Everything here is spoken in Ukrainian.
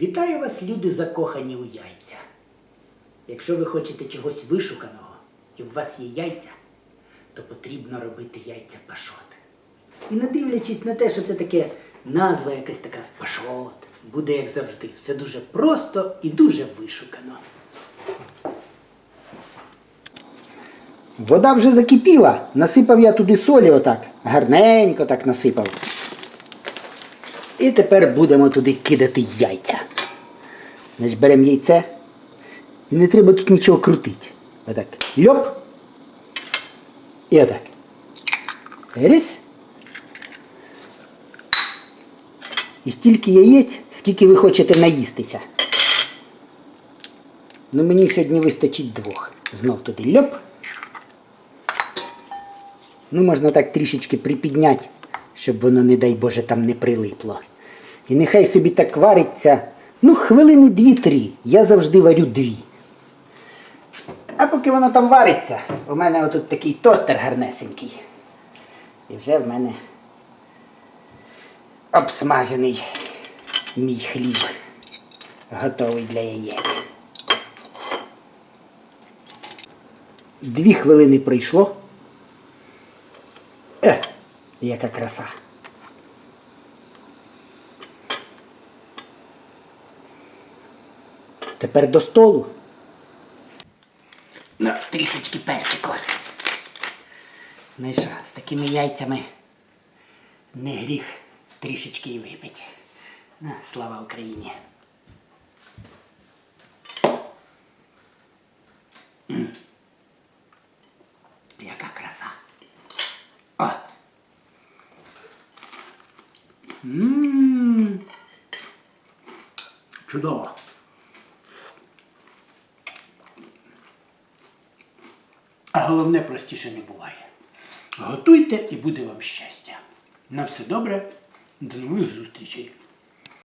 Вітаю вас, люди, закохані у яйця. Якщо ви хочете чогось вишуканого і у вас є яйця, то потрібно робити яйця пашот. І не дивлячись на те, що це таке назва якась така пашот, буде як завжди. Все дуже просто і дуже вишукано. Вода вже закипіла. Насипав я туди солі отак. Гарненько так насипав. І тепер будемо туди кидати яйця. Значить, беремо яйце. І не треба тут нічого крутити. Отак. Льоп. І отак. Рис. І стільки яєць, скільки ви хочете наїстися. Ну мені сьогодні вистачить двох. Знов туди льоп. Ну, можна так трішечки припідняти, щоб воно, не дай Боже, там не прилипло. І нехай собі так вариться, ну, хвилини дві-три. Я завжди варю дві. А поки воно там вариться, у мене отут такий тостер гарнесенький. І вже в мене обсмажений мій хліб, готовий для яєць. Дві хвилини пройшло. Е, яка краса. Тепер до столу. Ну, трішечки перчику. Ну і з такими яйцями не гріх трішечки і випити. Ну, слава Україні. Яка краса. О! Ммм. Чудово. А головне простіше не буває. Готуйте і буде вам щастя. На все добре. До нових зустрічей.